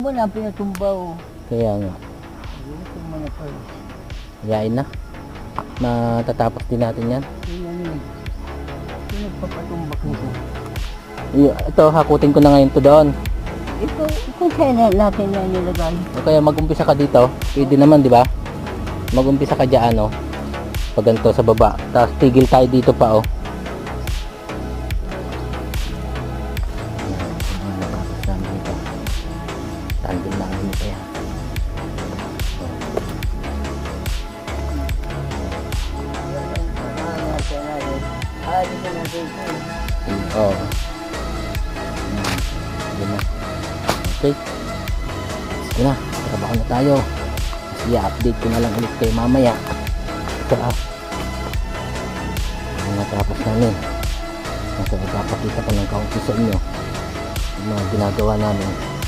Wala pinatumbaw. Kaya nga. Ito mo na pa. Yain na. Matatapos din natin yan. Tingnan mo. Sino papatumbak nito? Ito, hakutin ko na ngayon to doon. Ito, kung saan na natin na nilagay. O kaya mag-umpisa ka dito. Pwede naman, di ba? Mag-umpisa ka dyan, oh. Pag ganito sa baba. Tapos tigil tayo dito pa, oh. Tandem lang ano pa yan. Ah, ito. Oo. Oh. Na. Okay. Sige na. Trabaho na tayo. Sige, update ko na lang ulit kayo mamaya. Ito ah. Ang natapos namin. Nasa ipapakita ko ng kaunti sa inyo. Yung mga ginagawa namin.